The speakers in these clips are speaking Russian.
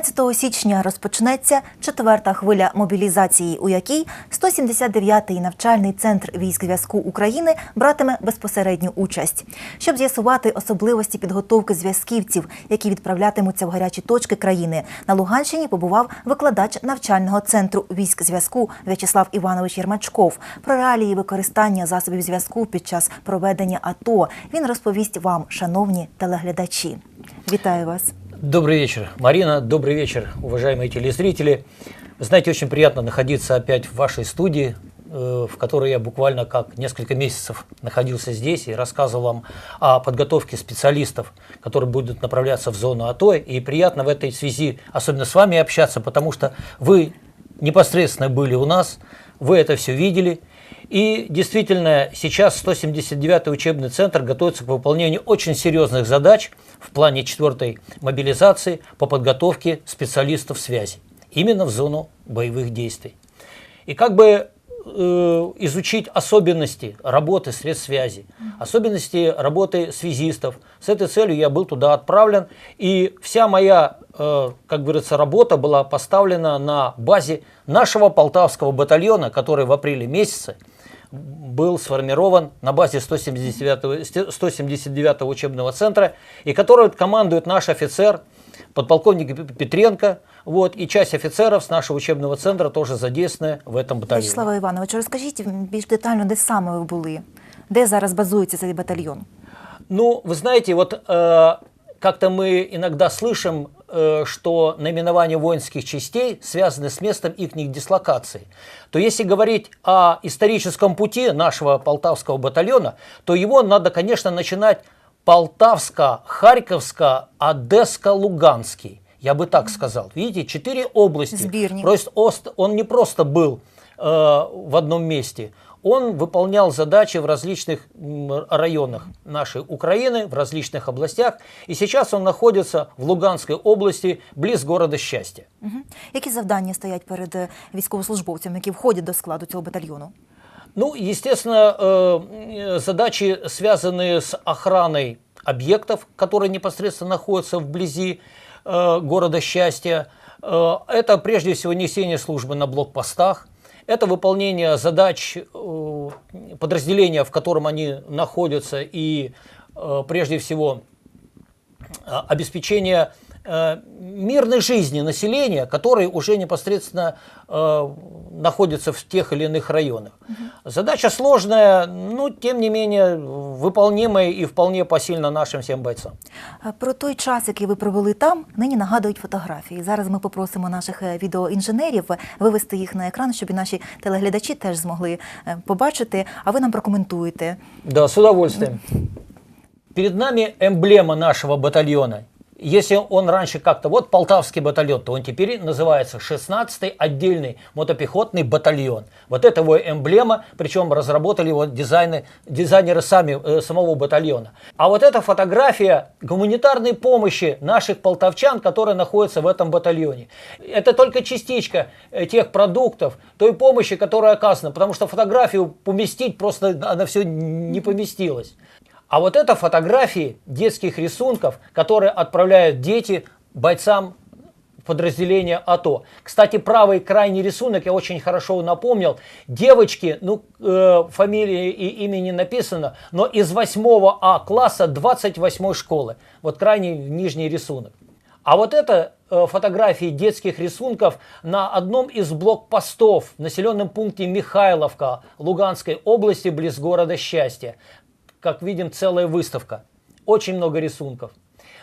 15 січня розпочнеться четверта хвиля мобілізації, у якій 179-й навчальний центр військ зв'язку України братиме безпосередню участь, щоб з'ясувати особливості підготовки зв'язківців, які відправлятимуться в гарячі точки країни. На Луганщині побував викладач навчального центру військ зв'язку В'ячеслав Іванович Єрмачков. Про реалії використання засобів зв'язку під час проведення АТО він розповість вам, шановні телеглядачі. Вітаю вас. Добрый вечер, Марина. Добрый вечер, уважаемые телезрители. Вы знаете, очень приятно находиться опять в вашей студии, э, в которой я буквально как несколько месяцев находился здесь и рассказывал вам о подготовке специалистов, которые будут направляться в зону АТО. И приятно в этой связи особенно с вами общаться, потому что вы непосредственно были у нас, вы это все видели. И действительно, сейчас 179-й учебный центр готовится к выполнению очень серьезных задач в плане четвертой мобилизации по подготовке специалистов связи именно в зону боевых действий. И как бы э, изучить особенности работы средств связи, особенности работы связистов. С этой целью я был туда отправлен, и вся моя, э, как говорится, работа была поставлена на базе нашего полтавского батальона, который в апреле месяце был сформирован на базе 179-го 179 учебного центра, и который командует наш офицер, подполковник П- Петренко, вот, и часть офицеров с нашего учебного центра тоже задействованы в этом батальоне. Вячеслава Івановичу, розкажіть більш детально, де саме ви були, де зараз базується цей батальйон? Ну, вы знаете, вот э, как-то мы иногда слышим, э, что наименование воинских частей связаны с местом их дислокации. То если говорить о историческом пути нашего полтавского батальона, то его надо, конечно, начинать Полтавско-Харьковско-Одесско-Луганский. Я бы так сказал. Видите, четыре области. Сбирник. Просто ост- он не просто был э, в одном месте, он выполнял задачи в различных м, районах нашей Украины, в различных областях. И сейчас он находится в Луганской области, близ города Счастья. Мгм. Які завдання стоять перед е, військовослужбовцями, які входять до складу цього батальйону? Ну, естественно, э, задачи, связанные с охраной объектов, которые непосредственно находятся вблизи э, города Счастья. Э, Это прежде всего несение службы на блокпостах. Это выполнение задач подразделения, в котором они находятся, и прежде всего обеспечение мирной жизни населения, которые уже непосредственно э, находятся в тех или иных районах. Задача сложная, но тем не менее выполнимая и вполне посильна нашим всем бойцам. Е, Про той час, який ви провели там, нині нагадують фотографії. Зараз ми попросимо наших е, відеоінженерів е, вивести їх на екран, щоб і наші телеглядачі теж змогли е, побачити. А ви нам прокоментуєте. Да, с удовольствием. Перед нами эмблема нашего батальона. Если он раньше как-то, вот Полтавский батальон, то он теперь называется 16-й отдельный мотопехотный батальон. Вот это его эмблема, причем разработали его дизайны, дизайнеры сами, э, самого батальона. А вот эта фотография гуманитарной помощи наших полтавчан, которые находятся в этом батальоне. Это только частичка э, тех продуктов, той помощи, которая оказана, потому что фотографию поместить просто она все не поместилась. А вот это фотографии детских рисунков, которые отправляют дети бойцам подразделения АТО. Кстати, правый крайний рисунок я очень хорошо напомнил. Девочки, ну, э, фамилии и имя не написано, но из 8 А класса 28 школы. Вот крайний нижний рисунок. А вот это э, фотографии детских рисунков на одном из блокпостов в населенном пункте Михайловка Луганской области близ города Счастья. Как видим, целая выставка. Очень много рисунков.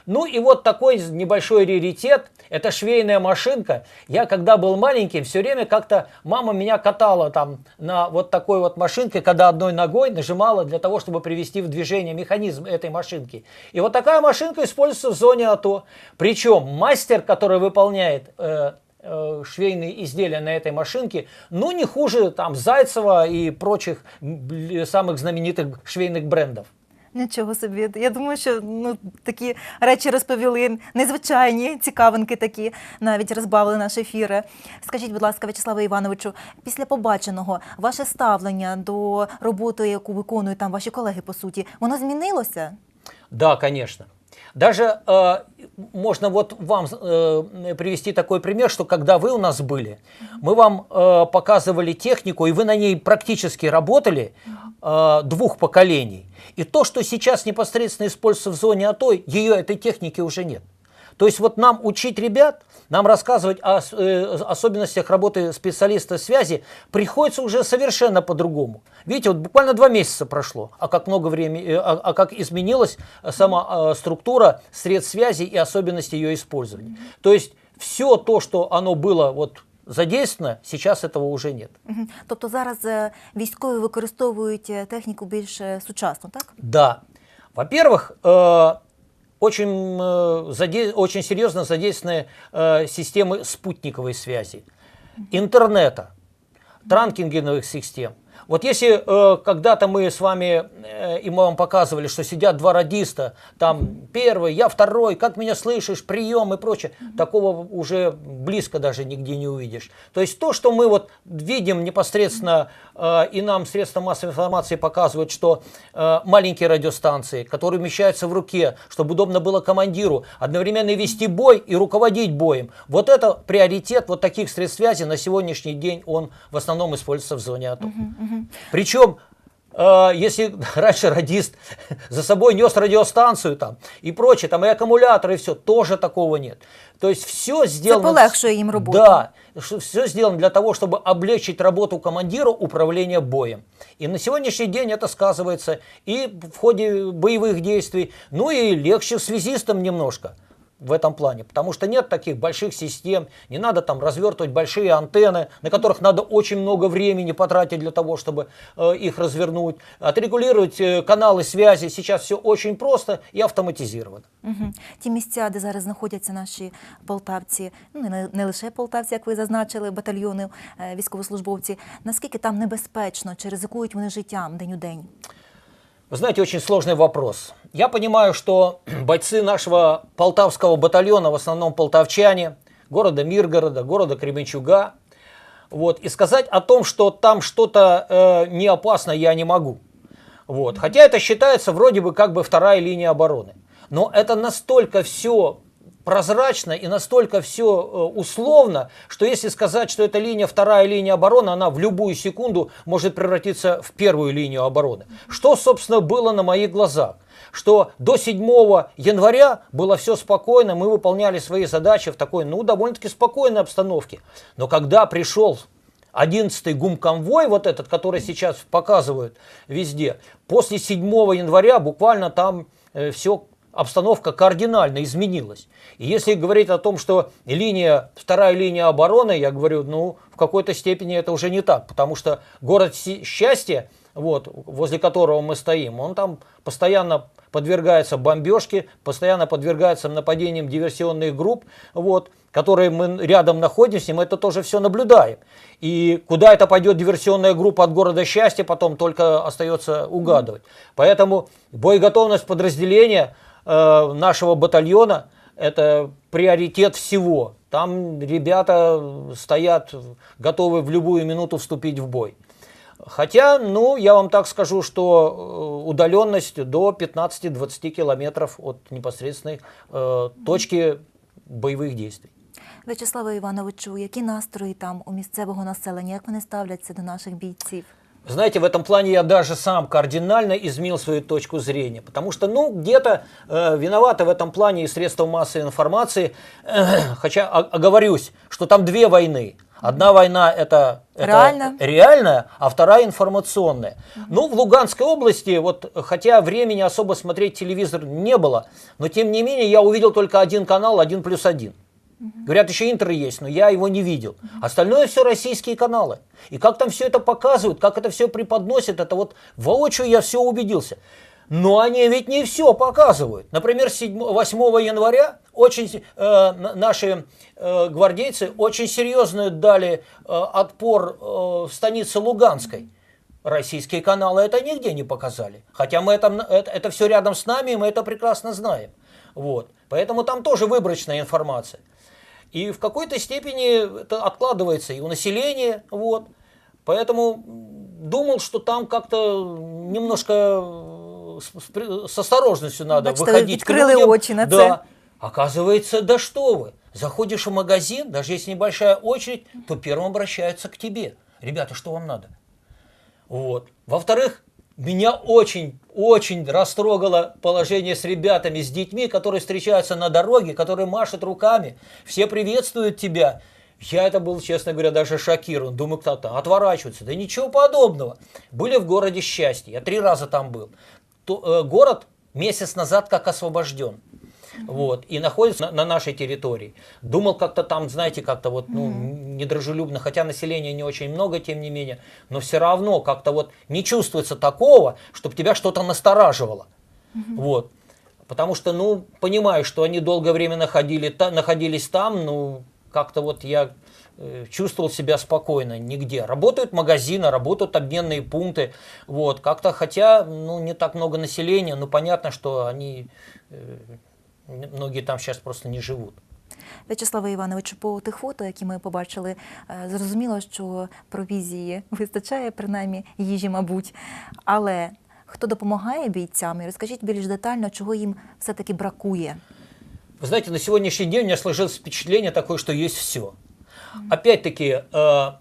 Ну и вот такой небольшой раритет. Это швейная машинка. Я когда был маленьким, все время как-то мама меня катала там на вот такой вот машинке, когда одной ногой нажимала для того, чтобы привести в движение механизм этой машинки. И вот такая машинка используется в зоне АТО. Причем мастер, который выполняет э, э, швейные изделия на этой машинке, ну не хуже там Зайцева и прочих м, самых знаменитых швейных брендов. Нічого собі. Я думаю, що ну такі речі розповіли незвичайні цікавинки такі, навіть розбавили наш ефір. Скажіть, будь ласка, В'ячеславе Івановичу, після побаченого ваше ставлення до роботи, яку виконують там ваші колеги, по суті, воно змінилося? Да, конечно. Даже э, можно вот вам э, привести такой пример, что когда вы у нас были, мы вам э, показывали технику, и вы на ней практически работали э, двух поколений. И то, что сейчас непосредственно используется в зоне АТО, ее этой техники уже нет. То есть вот нам учить ребят, нам рассказывать о э, особенностях работы специалиста связи приходится уже совершенно по-другому. Видите, вот буквально два месяца прошло, а как много времени, э, а, а как изменилась сама э, структура средств связи и особенности ее использования. То есть все то, что оно было вот задействовано, сейчас этого уже нет. Мгм. Тобто зараз е, військові використовують е, техніку більш е, сучасну, так? Да. Во-первых, э, очень, э, заде- очень серьезно задействованы э, системы спутниковой связи, интернета, транкингенных систем. Вот если э, когда-то мы с вами, э, и мы вам показывали, что сидят два радиста, там первый, я второй, как меня слышишь, прием и прочее, такого уже близко даже нигде не увидишь. То есть то, что мы вот видим непосредственно, э, и нам средства массовой информации показывают, что э, маленькие радиостанции, которые умещаются в руке, чтобы удобно было командиру одновременно вести бой и руководить боем, вот это приоритет вот таких средств связи на сегодняшний день, он в основном используется в зоне АТО. Причем, э, если раньше радист за собой нес радиостанцию там и прочее, там и аккумуляторы, и все, тоже такого нет. То есть все сделано... полегшує їм роботу. Да, все сделано для того, чтобы облегчить работу командира управления боем. И на сегодняшний день это сказывается и в ходе боевых действий, ну и легче связистам немножко в этом плане, потому что нет таких больших систем, не надо там развертывать большие антенны, на которых надо очень много времени потратить для того, чтобы э, их развернуть, отрегулировать э, каналы связи. Сейчас все очень просто и автоматизировано. Угу. Ті місця, де зараз знаходяться наші полтавці, ну не, не лише полтавці, як ви зазначили, батальйони, е, військовослужбовці, наскільки там небезпечно, чи ризикують вони життям день у день? Вы знаете, очень сложный вопрос. Я понимаю, что бойцы нашего полтавского батальона, в основном полтавчане, города Миргорода, города Кременчуга, вот, и сказать о том, что там что-то э, не опасно, я не могу. Вот. Хотя это считается вроде бы как бы вторая линия обороны. Но это настолько все прозрачно и настолько все условно, что если сказать, что это линия вторая линия обороны, она в любую секунду может превратиться в первую линию обороны. Что, собственно, было на моих глазах что до 7 января было все спокойно, мы выполняли свои задачи в такой, ну, довольно-таки спокойной обстановке. Но когда пришел 11-й гумконвой, вот этот, который сейчас показывают везде, после 7 января буквально там э, все обстановка кардинально изменилась. И если говорить о том, что линия, вторая линия обороны, я говорю, ну, в какой-то степени это уже не так, потому что город счастья, вот, возле которого мы стоим, он там постоянно подвергается бомбежке, постоянно подвергается нападениям диверсионных групп, вот, которые мы рядом находимся, мы это тоже все наблюдаем. И куда это пойдет диверсионная группа от города счастья, потом только остается угадывать. Поэтому боеготовность подразделения нашего батальона – это приоритет всего. Там ребята стоят, готовы в любую минуту вступить в бой. Хотя, ну, я вам так скажу, что удаленность до 15-20 километров от непосредственной э, точки бойових действий. В'ячеславе Івановичу, які настрої там у місцевого населення, як вони ставляться до наших бійців? Знаете, в этом плане я даже сам кардинально изменил свою точку зрения, потому что, ну, где-то э, виноваты в этом плане и средства массовой информации, э, хотя оговорюсь, что там две войны. Одна война это, это Реально? реальная, а вторая информационная. Ну, в Луганской области, вот, хотя времени особо смотреть телевизор не было, но тем не менее я увидел только один канал, один плюс один. Говорят, еще Интер есть, но я его не видел. Остальное все российские каналы. И как там все это показывают, как это все преподносят, это вот воочию я все убедился. Но они ведь не все показывают. Например, 7, 8 января очень, э, наши э, гвардейцы очень серьезно дали э, отпор э, в станице Луганской. Российские каналы это нигде не показали. Хотя мы это, это, это все рядом с нами, и мы это прекрасно знаем. Вот. Поэтому там тоже выборочная информация. И в какой-то степени это откладывается и у населения. Вот. Поэтому думал, что там как-то немножко ну, с, с осторожностью надо бачите, ви выходить відкрили людям. очі на да. це. Оказывается, да что вы, заходишь в магазин, даже если небольшая очередь, то первым обращаются к тебе. Ребята, что вам надо? Вот. Во-вторых, меня очень, очень растрогало положение с ребятами, с детьми, которые встречаются на дороге, которые машут руками, все приветствуют тебя. Я это был, честно говоря, даже шокирован. Думаю, кто-то отворачивается. Да ничего подобного. Были в городе счастье. Я три раза там был. То- э, город месяц назад как освобожден. Вот, и находится на, на нашей территории. Думал как-то там, знаете, как-то вот, ну, недружелюбно, хотя населения не очень много, тем не менее, но все равно как-то вот не чувствуется такого, чтобы тебя что-то настораживало. Вот. Потому что, ну, понимаю, что они долгое время находили, та- находились там, ну, как-то вот я э, чувствовал себя спокойно нигде. Работают магазины, работают обменные пункты, вот, как-то, хотя, ну, не так много населения, но понятно, что они, э, многие там сейчас просто не живут. В'ячеславе Івановичу, по тих фото, які ми побачили, е, зрозуміло, що провізії вистачає, принаймні їжі, мабуть. Але хто допомагає бійцям? І розкажіть більш детально, чого їм все-таки бракує. Вы знаете, на сегодняшний день у меня сложилось впечатление такое, что есть все. Опять-таки, э,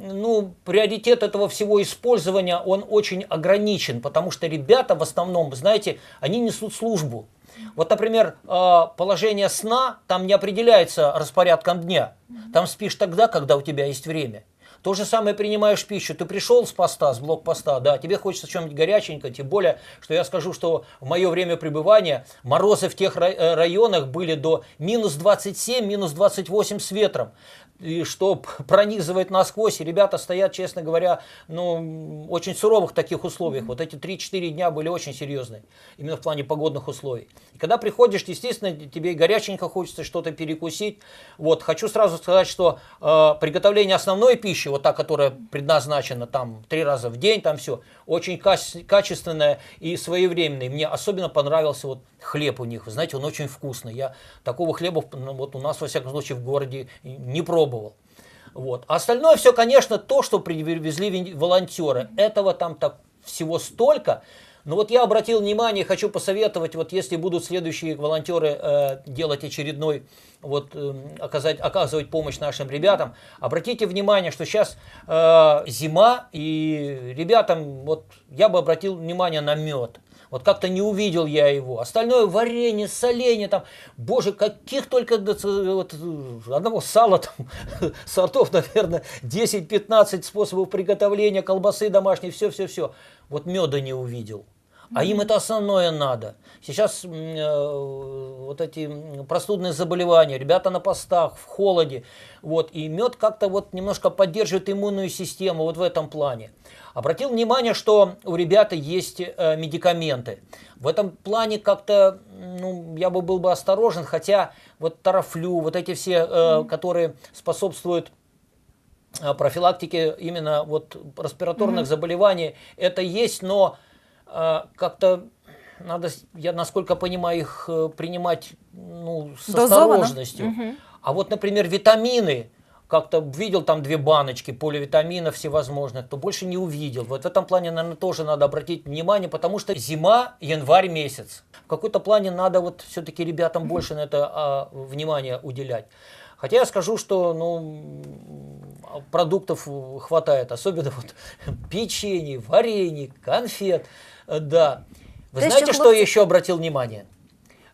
ну, приоритет этого всего использования, он очень ограничен, потому что ребята в основном, знаете, они несут службу. Вот, например, э, положение сна, там не определяется распорядком дня. Там спишь тогда, когда у тебя есть время. То же самое принимаешь пищу. Ты пришел с поста, с блокпоста, да, тебе хочется чем-нибудь горяченького, тем более, что я скажу, что в мое время пребывания морозы в тех э, районах были до минус 27, минус 28 с ветром. И что пронизывает насквозь, и ребята стоят, честно говоря, ну, очень суровых таких условиях. Вот эти 3-4 дня были очень серьезные, именно в плане погодных условий. И когда приходишь, естественно, тебе и горяченько хочется что-то перекусить. Вот, хочу сразу сказать, что э, приготовление основной пищи, вот та, которая предназначена там три раза в день, там все, очень каче- качественное и своевременное. Мне особенно понравился вот хлеб у них. Вы знаете, он очень вкусный. Я такого хлеба ну, вот у нас, во всяком случае, в городе не пробовал. Вот. А остальное все, конечно, то, что привезли волонтеры. Этого там так всего столько. Но вот я обратил внимание, хочу посоветовать, вот если будут следующие волонтеры э, делать очередной, вот эм, оказать, оказывать помощь нашим ребятам, обратите внимание, что сейчас э, зима, и ребятам, вот я бы обратил внимание на мед. Вот как-то не увидел я его. Остальное варенье, соленье, там, боже, каких только вот, одного сала там, сортов, наверное, 10-15 способов приготовления, колбасы домашней, все-все-все. Вот меда не увидел. А им это основное надо. Сейчас э, вот эти простудные заболевания, ребята на постах, в холоде, вот, и мед как-то вот немножко поддерживает иммунную систему вот в этом плане. Обратил внимание, что у ребят есть э, медикаменты. В этом плане как-то, ну, я бы был бы осторожен, хотя вот тарафлю, вот эти все, э, которые способствуют э, профилактике именно вот респираторных заболеваний, это есть, но как-то надо, я насколько понимаю, их э, принимать ну, с Дозованно. осторожностью. А вот, например, витамины, как-то видел там две баночки поливитаминов всевозможных, то больше не увидел. Вот в этом плане, наверное, тоже надо обратить внимание, потому что зима, январь месяц. В какой-то плане надо вот все-таки ребятам больше на это а, внимание уделять. Хотя я скажу, что ну, продуктов хватает, особенно вот печенье, варенье, конфет, э, да. Вы Да знаете, еще что я еще обратил внимание?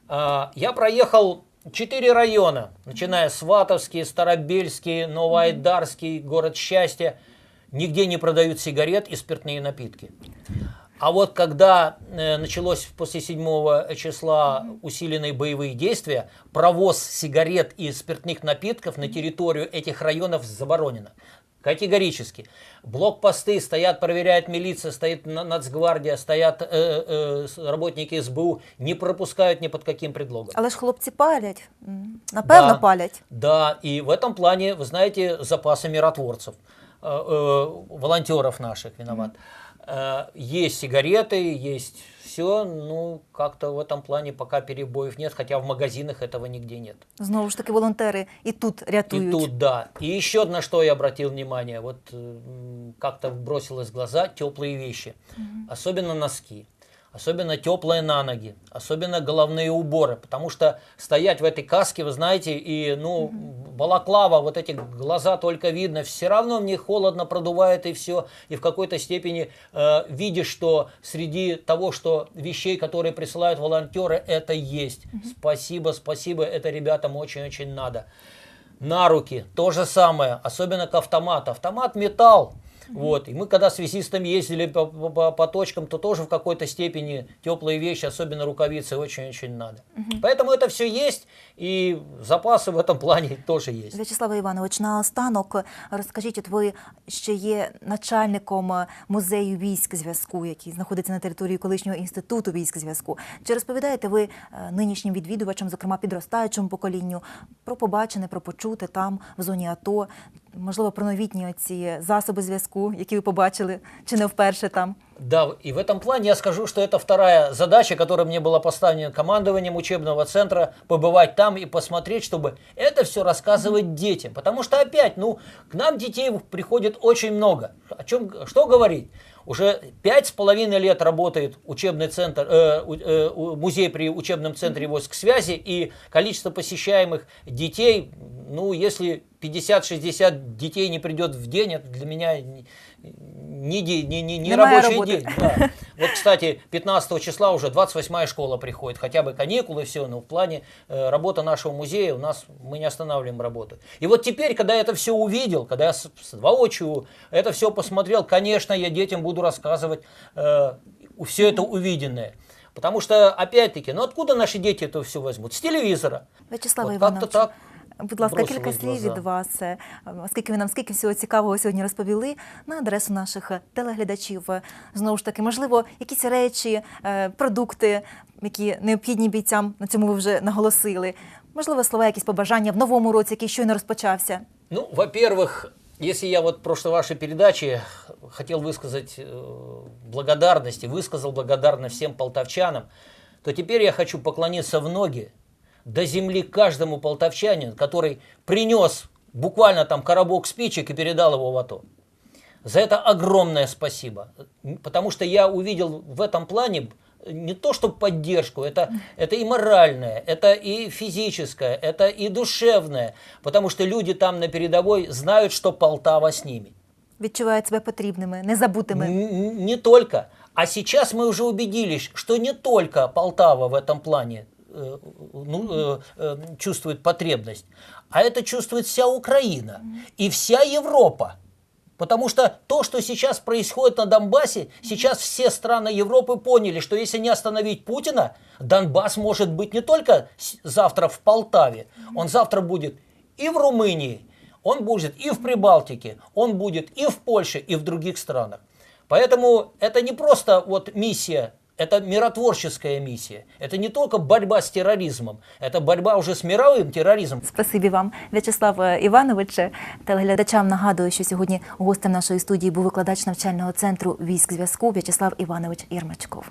А, Я проехал четыре района, начиная с Ватовский, Старобельский, Новоайдарский, город счастья. Нигде не продают сигарет и спиртные напитки. А вот когда э, началось после 7 числа усиленные боевые действия, провоз сигарет и спиртных напитков на территорию этих районов заборонено. Категорически. Блокпосты стоят, проверяет милиция, стоит на- нацгвардия, стоят э, э, работники СБУ, не пропускают ни под каким предлогом. Але ж хлопці палять. М, Напевно, Да. палять. Да, и в этом плане, вы знаете, запасы миротворцев, э, э, волонтеров наших виноват. Э, Есть сигареты, есть все, ну, как-то в этом плане пока перебоев нет, хотя в магазинах этого нигде нет. Знову ж таки, волонтери і тут И рятують. тут, да. И еще на что я обратил внимание, вот как-то бросилось в глаза теплые вещи, особенно носки. Особенно теплые на ноги, особенно головные уборы, потому что стоять в этой каске, вы знаете, и, ну, балаклава, вот эти глаза только видно, все равно мне холодно продувает и все, и в какой-то степени э, видишь, что среди того, что вещей, которые присылают волонтеры, это есть. Спасибо, спасибо, это ребятам очень-очень надо на руки. То же самое, особенно к автомату. Автомат металл. Вот. И мы когда связистами ездили по, по- по- по точкам, то тоже в какой-то степени теплые вещи, особенно рукавицы, очень-очень надо. Поэтому это все есть, и запасы в этом плане тоже есть. В'ячеславе Іванович, наостанок розкажіть, от ви ще є начальником е, музею військ зв'язку, який знаходиться на території колишнього інституту військ зв'язку. Чи розповідаєте ви е, нинішнім відвідувачам, зокрема підростаючому поколінню, про побачене, про почуте там в зоні АТО, можливо, про новітні оці засоби зв'язку, які ви побачили, чи не вперше там? Да, и в этом плане я скажу, что это вторая задача, которая мне была поставлена командованием учебного центра, побывать там и посмотреть, чтобы это все рассказывать детям. Потому что опять, ну, к нам детей приходит очень много. О чем, что говорить? Уже пять с половиной лет работает учебный центр, э, у- э, у- музей при учебном центре войск связи, и количество посещаемых детей, ну, если 50-60 детей не придет в день, это для меня не, не, не, не, не рабочий роботи. день. да. Вот, кстати, 15 числа уже 28-я школа приходит, хотя бы каникулы, все, но в плане э, работы нашего музея у нас мы не останавливаем работу. И вот теперь, когда я это все увидел, когда я воочию это все посмотрел, конечно, я детям буду рассказывать все это увиденное. Потому что, опять-таки, ну откуда наши дети это все возьмут? С телевизора. В'ячеславе Вот как-то Івановичу, так будь ласка, бросилось кілька в слів глаза. від вас, е, оскільки ви нам скільки всього цікавого сьогодні розповіли на адресу наших е, телеглядачів. Е, Знову ж таки, можливо, якісь речі, е, продукти, які необхідні бійцям, на цьому ви вже наголосили. Можливо, слова, якісь побажання в новому році, який щойно розпочався. Ну, во-первых, если я вот в прошлой вашей передаче хотел высказать э, благодарность и высказал благодарность всем полтавчанам, то теперь я хочу поклониться в ноги до земли каждому полтавчанину, который принес буквально там коробок спичек и передал его в АТО. За это огромное спасибо. Потому что я увидел в этом плане не то что поддержку, это, это и моральное, это и физическое, это и душевное. Потому что люди там на передовой знают, что Полтава с ними. Відчувають себе потрібними, незабутими. Н- Не только. А сейчас мы уже убедились, что не только Полтава в этом плане ну, э, э, чувствует потребность, а это чувствует вся Украина и вся Европа. Потому что то, что сейчас происходит на Донбассе, сейчас все страны Европы поняли, что если не остановить Путина, Донбасс может быть не только завтра в Полтаве, он завтра будет и в Румынии, он будет и в Прибалтике, он будет и в Польше, и в других странах. Поэтому это не просто вот миссия, это миротворческая миссия. Это не только борьба с терроризмом, это борьба уже с мировым терроризмом. Спасибі вам, В'ячеслав е, Іванович. Телеглядачам нагадую, що сьогодні гостем нашої студії був викладач навчального центру військ зв'язку В'ячеслав Іванович Єрмачков.